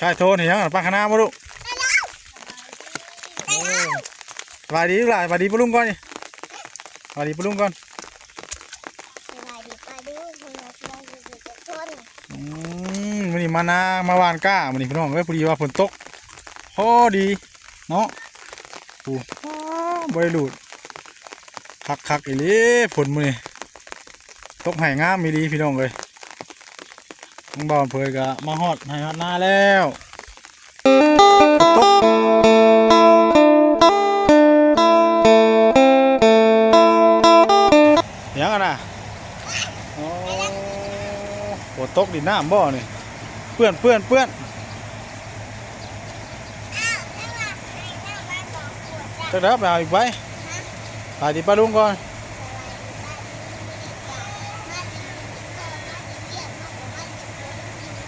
ชายโทนเห็นยังป้าคณะมาลูกโอ้สบายดีลูกหลานสบายดีปะลุงก่อนนี่สบายดีปะลุงก่อนสบายดีป้าดูคนละคนอยู่ทุกคนอืมวันนี้มานามาหวานก้าวันนี้พี่น้องเอ้ยพอดีว่าฝนตกพอดีเนาะโอ้บริลูดคักคักๆอีหลีฝนมื้อนี้ตกไห้งามมีดีพี่น้องเลย น้องบอลเพยกะมาฮอดไห้ฮอดหน้าแล้วตกยังอะนะโอ้ฝนตกดินน้ำบ่นี่เปื้อนเปื้อนเปื้อนอ้าวแล้วว่าใครนั่งบ้านสองขวดจ้ะรับเอาอีกไว้ไปดิป้าลุงก่อน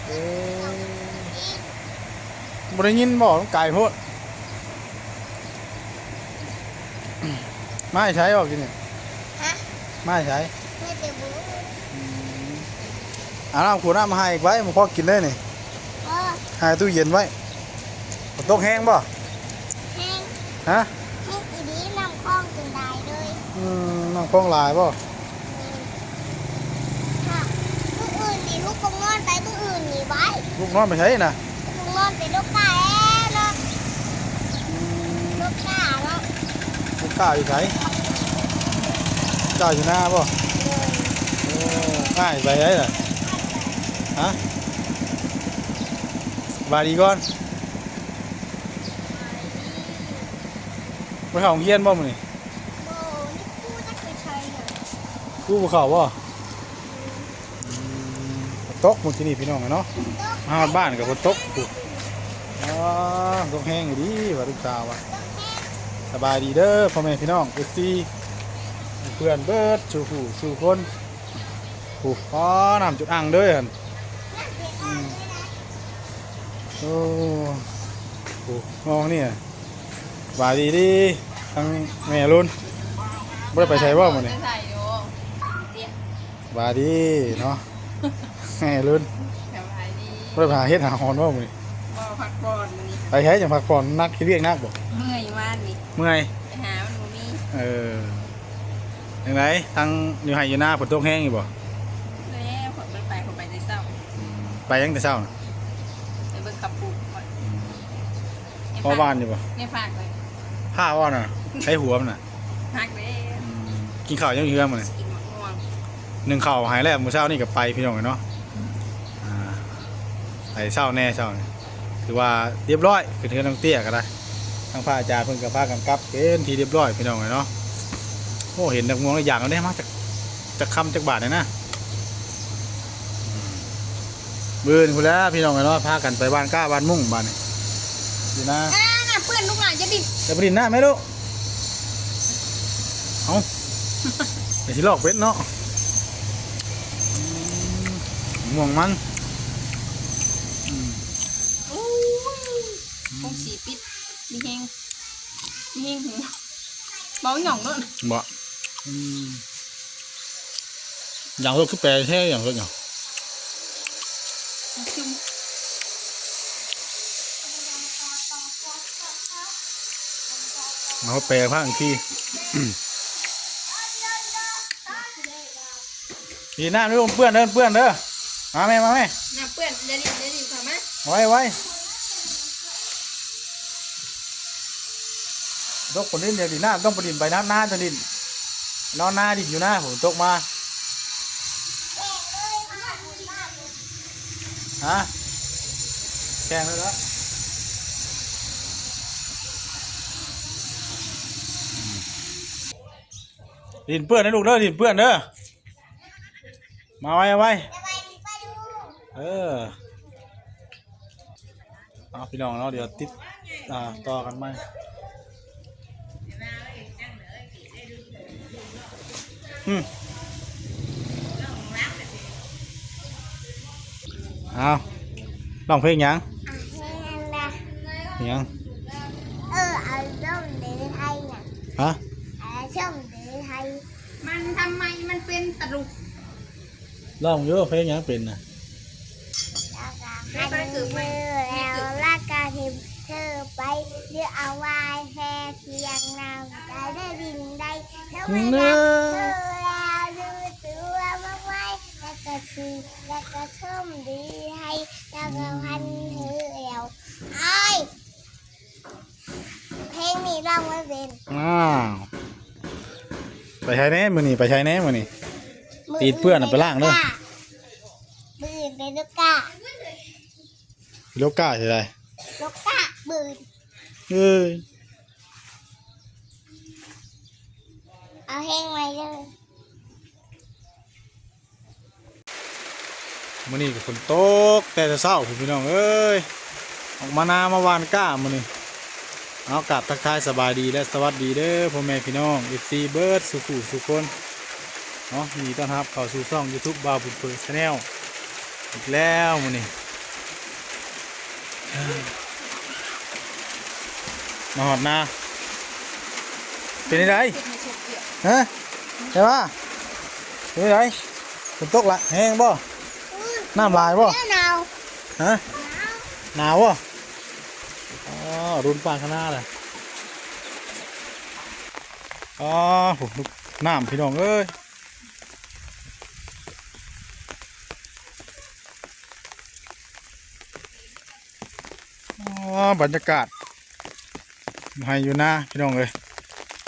เอ้ย บ่ได้ยินบ่ไก่โพดไม่ใช้บอกกินเนี่ยฮะไม่ใช้ไม่เต็มบูเอาน้ำขวดน้ำมาให้อีกไว้มาพอกินเลยนี่เออให้ตู้เย็นไว้ฝนตกแห้งบ่แห้งฮะแห้งอีดีน้ำคล้องจนได้เลยอืมน้ำคลองหลายบ่ค่ะผู้อื่นนี่ลูกคงนอนไปผู้อื่นนี่ไว้ ลูกนอนไปใช้นะคงนอนไปลูกกาแอ้เนาะลูกกาเนาะลูกก้าอยู่ไสก้าอยู่หน้าบ่เลยโอ้ง่ายไปไอ้น่ะฮะบายดีก่อนไปเข้าโรงเรียนบ่มื้อนี้โบนี่พูดจะเคยใช้เหรอครูบ่เข้าบ่อืมฝน ตกมื้อกี้นี่พี่น้องเนาะมาฮอดบ้านก็ฝนตกปุ๊อ๋อตกแห้งอยู่ดีว่าลูกสาวว่าสบายดีเด้อพ่อแม่พี่น้อง FC เพื่อนเบิดสู่ผู้สู่คนผู้อ๋อน้ำจุดอ่างเด้อหั่นโอ้โหมองเนี่ยบายดีดีทั้งแม่รุ่นไม่ได้ไปใช้ว่ามันนี่ใส่อยู่เรียกบายดีเนาะ แม่รุ่นสบายดีไม่ได้ไปหาเฮ็ดหาหอนว่ามันนี่บ่พักผ่อนมื้อนี้ไปใช้จังพักผ่อนนักคิดเรียกนักบ่เมื่อยมากนี่เมื่อยไปหามันบ่มีเออยังไงทั้งอยู่ไห้อยู่หน้าฝนตกแห้งอยู่บ่แล้วขอยไปไปขอยไปได้เศร้าอืมไปยังแต่เช้าน่ะไปเบิ่งกับปู่ก่อนพ่อบ้านอยู่บ่ไม่พักเลยผ้าว่าน่ะใช้หัวมันน่ะพักเด้อืมกินข้าวยังอยู่เฮือมันนี่กินมะม่วง หนึ่งเข่าวหายแล้วมื้อเช้านี่กับไปพี่น้องเนาะอ่าไปเช้าแน่เช้านี่ถือว่าเรียบร้อยคือเทือน้องเตี้ยก็ได้ทางพระอาจารย์เพิ่นกับพากันกลับเป็นทีเรียบร้อยพี่น้องเนาะโอ้เห็นนักมวงแล้วอยากเอาได้มาจากจากคำจากบาทเลยนะอืมบืนคุณแล้วพี่น้องเนาะพากันไปบ้านก้าบ้านมุ่งบ้านนี่ดีนะอ่าน่ะเพื่อนลูกหลานจะดิจะไปดินหน้าไหมลูกเอาไปสิลอกเป็ดเนาะอืม ม่วงมันโอ้ยคงสีปิด มีเฮงมีเฮงหูเบาหย่องด้วยบ่อืมอย่างลูกคือแปลแค่อย่างลูกอย่างจุ่มเอาแปลภาคอังกฤษดีหน้าไม่ลงเปื้อนเด้อเปื้อนเด้อ มาแม่มาแม่น่ะเพื่อนเดี๋ยวนี้เดี๋ยวนี้ทำไหมไว้ไว้ตกคนดินเดี๋ยวดีหน้าต้องประดินไปน้ำหน้าจะดินนอนหน้าดินอยู่หน้าผมตกมาฮะแข่งเลยแล้วดินเปื้อนนะลูกเด้อดินเปื้อนเด้อมาไว้เอาไว้เออเอาพี่น้องเนาะเดี๋ยวติดอ่าต่อกันไหมอืมเอาลองเพลงหยังเพลงหยังเออเอาส้มเดือไทยน่ะฮะเอาส้มเดือไทยมันทำไมมันเป็นตะลุกลองเยอะเพลงหยังเป็นนะ แล้วก็ให้มือแล้ววายแค่เพียงนางได้ได้ดินได้แล้วเนไม่ได้อเธอแล้วดูตัวมากไว้แล้วก็คือแล้วก็ชมดีให้แล้วก็พันเธอแล้วไอ้เพลงนี้เราไม่เป็นอ้าวไปใช้แน่มือนี่ไปใช้แน่มือนี่ตีนเปื้อนอะไปล้างเด้อมืออื่นเป็นลูกกา โลก้าใช่ไรลูกกามือเอ้ยเอาเพลงไว้เลยมือนี่กับฝนตกแต่จะเศร้าคุณพี่น้องเอ้ยออกมานามาวานก้ามือนี่เอากลับทักทายสบายดีและสวัสดีเด้อพ่อแม่พี่น้องเอฟซีเบิร์ดสุขุสุขคนเนาะยินดีต้อนรับเข้าสู่ช่องยูทูบบาวบุญเปิดชาแนลอีกแล้วมือนี่ มาหอดนาเป็นยังไงเฮ็ดให้สุกเปียกฮะใช่ปะเป็นไรฝนตกละแห้งบ่น้ำลายบ่เจ้าหนาวฮะหนาวบ่อ๋อรุนปานข้างหน้าเลยอ๋อผมน้ำพี่น้องเอ้ย บรรยากาศให้อยู่นะพี่น้องเอ้ย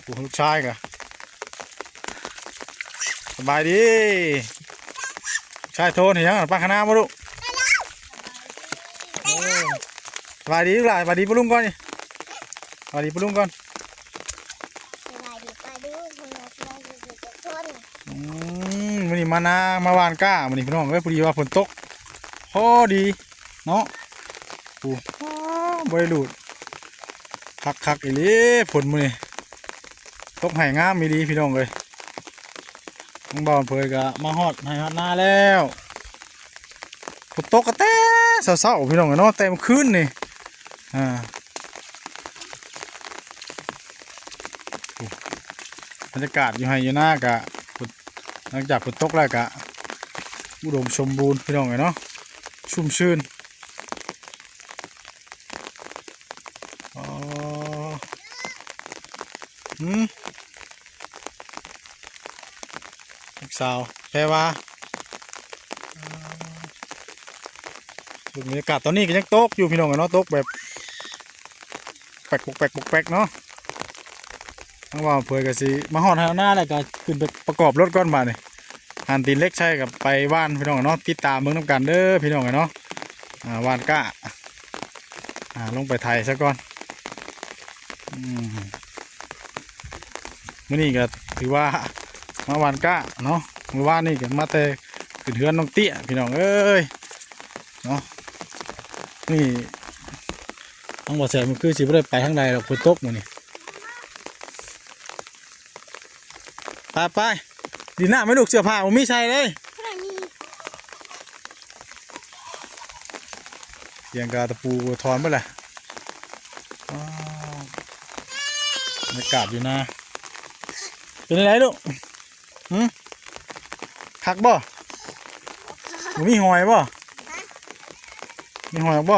ผู้ลูกชายกะสบายดีชายโทนเห็นยังป้าคณะมาลูกโอ้สบายดีลูกหลานสบายดีปุลุงก่อนนี่สบายดีปุลุงก่อนสบายดีไปดูคุณเราเราอยู่กับคนอืมวันนี้มานามาหวานก้าวันนี้พี่น้องเอ้ยพอดีว่าฝนตกพอดีเนาะปูอ้าว บริลูดคักคักอีหลีฝนมื้อนี้ตกไห้งามมีดีพี่น้องเลยทั้งบ่าวเพยกะมาฮอดไห้ฮอดหน้าแล้วฝนตกกระแตเศร้าๆพี่น้องเอ้ยเนาะแต่มันคืนนี่อ่าบรรยากาศอยู่ไห้อยู่หน้ากะหลังจากฝนตกแล้วก็อุดมสมบูรณ์พี่น้องเลยเนาะชุ่มชื่นอ๋อหืมลูก สาวแพรว่าอ่าดูบรรยากาศตอนนี้ก็ยังตกอยู่พี่น้องเนาะตกแบบแปลกปกแปลกปกแปลกเนาะทั้งว่าเพื่อก็สิมาหอดหน้าแล้วก็ขึ้นไปประกอบรถก่อนมาเนี่ยหันตีนเล็กใช่กับไปว่านพี่น้องเนาะติดตามเมืองน้ำกันเด้อพี่น้องเนาะอ่าว่านก้าอ่าลงไปไทยซะก่อนอืมมื่อนี้ก็ถือว่ามาว่านก้าเนาะ เมื่อวานนี่ก็มาแต่ขึ้นเฮือนน้องเตี้ยพี่น้องเอ้ยเนาะนี่ต้องบอกเสียมันคือสิบ่ได้ไปทางใดหรอกฝนตกมื้อนี้ไปไปดีหน้าไม่ลูกเสื้อผ้าผมมีใส่เลยพระนี่เสียงกาตะปูทอนไปเลยว้าวบรรยากาศอยู่นะเป็นไงลูกหืม คักบ่บ่มีหอยบ่มีหอยบ่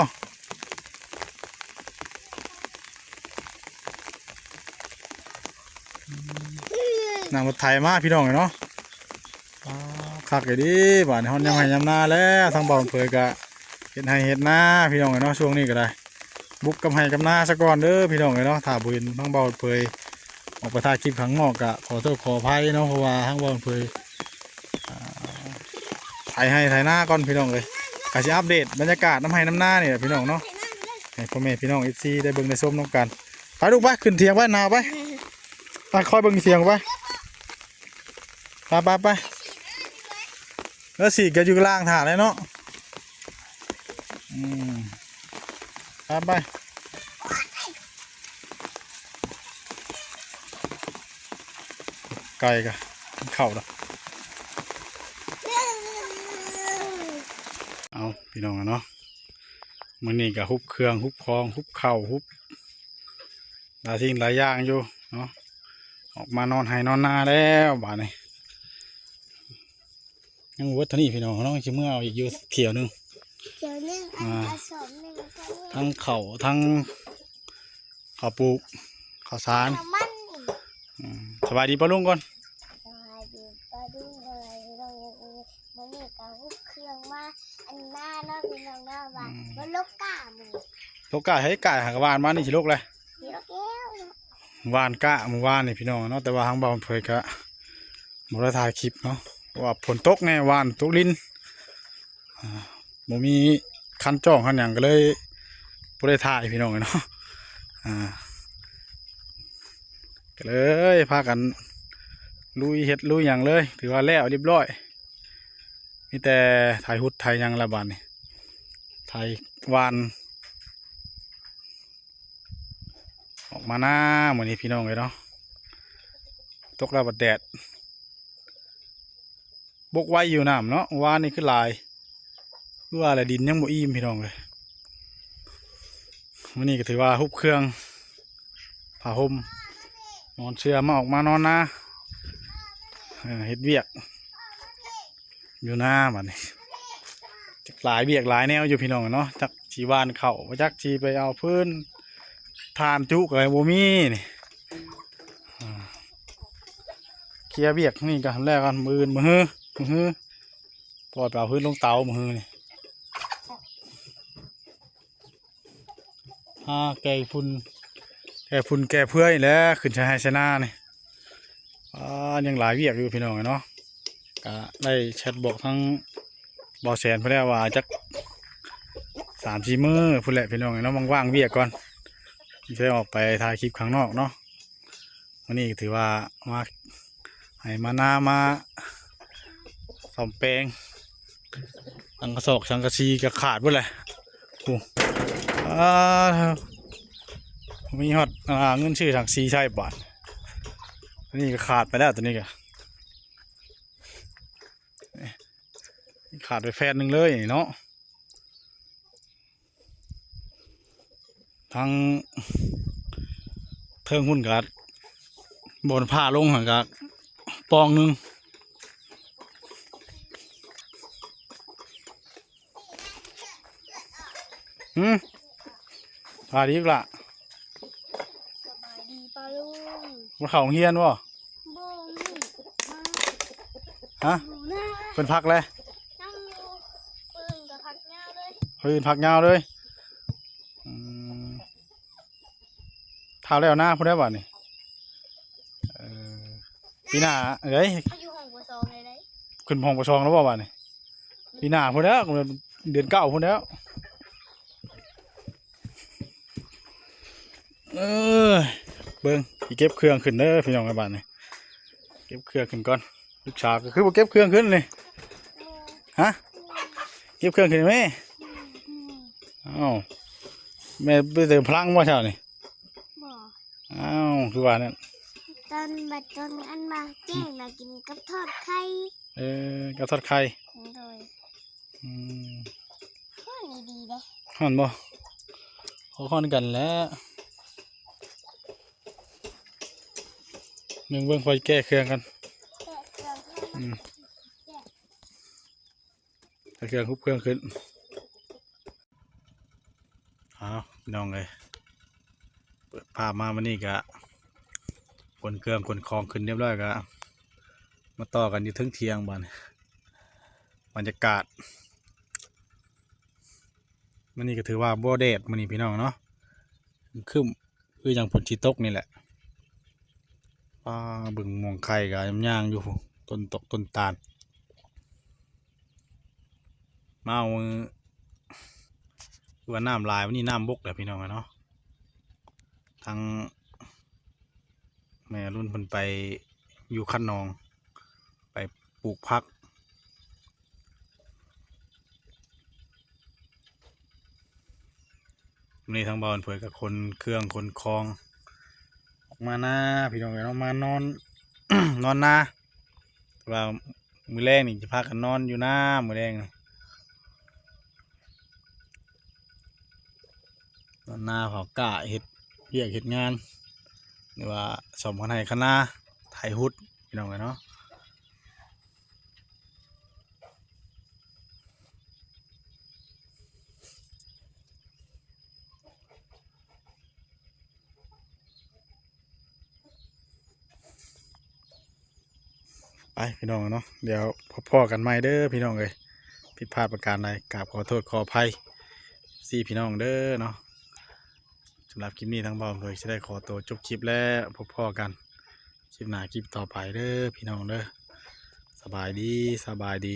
นางรถไถมาพี่น้องเนาะว้าวคักเลยดิบ้านฮอนยำให้ยำนาแล้วทางบ่อนเผยกะเห็ดให้เห็ดหน้าพี่น้องเนาะช่วงนี้ก็ได้บุกกำให้กำหน้าซะก่อนเด้อพี่น้องเนาะถ้าบุญทั้งเบาเผยออกไปถ่ายคลิปข้างนอกกะขอโทษขออภัยเนาะเพราะว่าทั้งเบาเผยอ่า ถ่ายให้ถ่ายหน้าก่อนพี่น้องเลยกะสิอัปเดตบรรยากาศน้ำให้น้ำหน้าเนี่ยพี่น้องเนาะให้พ่อแม่พี่น้องเอฟซีได้เบิ่งได้ชมน้องกันไปลูกไปขึ้นเทียงไปหนาวไปไปคอยเบิ่งเทียงไปไปไปไปแล้วสีก็อยู่ล่างถ่านเลยเนาะอืมไปไปไก่กะกินข้าวละ เอาพี่น้องอะเนาะมื้อนี้ก็ฮุบเครื่องฮุบคองฮุบเข่าวฮุบหลายสิ่งหลายอย่างอยู่เนาะออกมานอนให้นอนนาแล้วบาดนี้ยังบ่เวัดเท่านี้พี่น้องเนาะชิเมื่อเอาอีกอยู่เที่ยวหนึงเดี๋ยวนึ่งอันผสมหนึ่งก็ทั้งเข่าทั้งข้าวปลูกข้าวสารน้ำมันนี่อืมสบายดีปะลุงก่อนสวัสดีปลาดุงอะไรเราอย่างนี้มันนี่กับเครื่องมา อันหน้าเนาะพี่น้องเนาะว่ามันลกกามือโลกาให้กาหากวานมานี่สิลูกเลยเดี๋ยวแก้วเนาะวานกะเมื่อวานนี่พี่น้องเนาะแต่ว่าทางบ่าวเผยกะบ่ได้ถ่ายคลิปเนาะว่าฝนตกแน่วานตกลิ้นอ่าบ่มีคันจ้องคันหยังก็เลยบ่ได้ถ่ายพี่น้องเนาะอ่าก็เลยพากันลุยเฮ็ดลุยหยังเลย ถือว่าแล้วเรียบร้อย มีแต่ถ่ายหุดถ่ายยังละบาดนี่ถ่ายวาน ออกมาหน้าเหมือนนี้พี่น้องเลยเนาะตกแล้วบัดแดด บกไว้อยู่น้ำเนาะวานนี่คือลายว่าอะไรดินยังบ่อิ่มพี่น้องเลยวันนี้ก็ถือว่าฮุบเครื่องผ้าห่มนอนเชื่อมาออกมานอนนะเออเฮ็ดเวียก อยู่หน้าบัดนี้จักหลายเวียกหลายแนวอยู่พี่น้องเนาะจักชีวานเข่าจักชีไปเอาพื้นทานจุกอะไรบ่มีนี่เคลียร์เบียกนี่กันแรกกันมือนมือมือฮือปล่อยไปเอาพื้นลงเตามือนี่อ่าแก่ฝุ่นแก่ฝุ่นแก่เพื่อยแล้วขึ้นชายชนะนี่อ่ายังหลายเวียกอยู่พี่น้องเนาะ ก็ได้แชทบอกทั้งบอแสนเพื่อนว่าจักสามสี่มือพุ่นแหละพี่น้องเนาะว่างๆเวียกก่อนที่ได้ออกไปถ่ายคลิปข้างนอกเนาะวันนี้ถือว่ามาให้มาหน้ามาสอมแปลงสังกระสอกสังกะซีก็ขาดหมดเลยโอ้อ่ามีฮอดอ่าเงินชื่อสังซีใช่บาทอันนี้ก็ขาดไปแล้วตัวนี้ก็ ขาดไปแฟนหนึ่งเลยเนาะทั้งเทิงหุ่นกัดบนผ้าลงหันกัปองหนึ่งหืมพาดีกละสบายดีปลาลุงมันเขาโรงเฮียนวะโบนี่มาฮะ ดูหน้าเป็นพักเลย นั่งอยู่ปืนกับพักเงา เลยเฮ้ยพักยาวเลยอืมเท้าแล้วหน้าพูดได้ป่ะนี่เออปีหน้าเอ้ยเขาอยู่ห้องบัวซองเลยเลยขึ้นพองประชองแล้วบ่ป่ะนี่ปีหน้าพูดแล้วเดือนเก้าพูดแล้วเออเบิ้งอีเก็บเครื่องขึ้นเด้อพี่น้องไอ้บ้านนี่เก็บเครื่องขึ้นก่อนลูกชาวก็คือบ่เก็บเครื่องขึ้นเลยฮะเก็บเครื่องขึ้นไหม อ้าวแม่ไปเติมพลังว่าเช้านี่บ่อ้าวคือว่านั่นตอนบัดตอนอันมาแจ้งมากินกับทอดไข่เออกระทอดไข่โดยอืมข้อนี้ดีเลยห่อนบ่ขอข้อนกันแหล้วหนึ่งเบิ่งไฟแก้เครื่องกันแกะเครื่องให้อืมถ้าเครื่องคุบเครื่องขึ้นเอาพี่ น้องเลยเปิดภาพมาวันนี้กะขนเครื่องขนคลองขึ้นเรียบร้อยกะมาต่อกันอยู่ถึงเทียงบันบรรยากาศมันนี่ก็ถือว่าบ่แดดมันนี่พี่น้องเนาะคึมคืออย่างฝนชีตกนี่แหละป้าบึงมองไข่กะยำย่างอยู่ต้นตกต้นตาลมาเอา คือว่าน้ำลายวันนี้น้ำบกแหละพี่น้องอะเนาะทางแม่รุ่นพิ่นไปอยู่คันนอง ไปปลูกพักนี่ทางบ้านเผยกับคนเครื่องคนคลอง ออกมาหน้าพี่น้องเนาะมานอน นอนหน้าว่ามือแรกนี่จะพากันนอนอยู่หน้ามือแรกนี่ ส่วนนาเผากะเห็ดเรียกเห็ดงานหรือว่าสมคันไทยคณะไทยฮุดพี่น้องกันเนาะไปพี่น้องเนาะเดี๋ยวพ่อพ่อกันใหม่เด้อพี่น้องเลยผิดพลาดประการใดกราบขอโทษขออภัยสี่พี่น้องเด้อเนาะำหรับคลิปนี้ทั้งบ้านเลยจะได้ขอตัวจบคลิปแล้วพบพ่อกัน คลิปหน้าคลิปต่อไปเด้อพี่น้องเด้อสบายดีสบายดี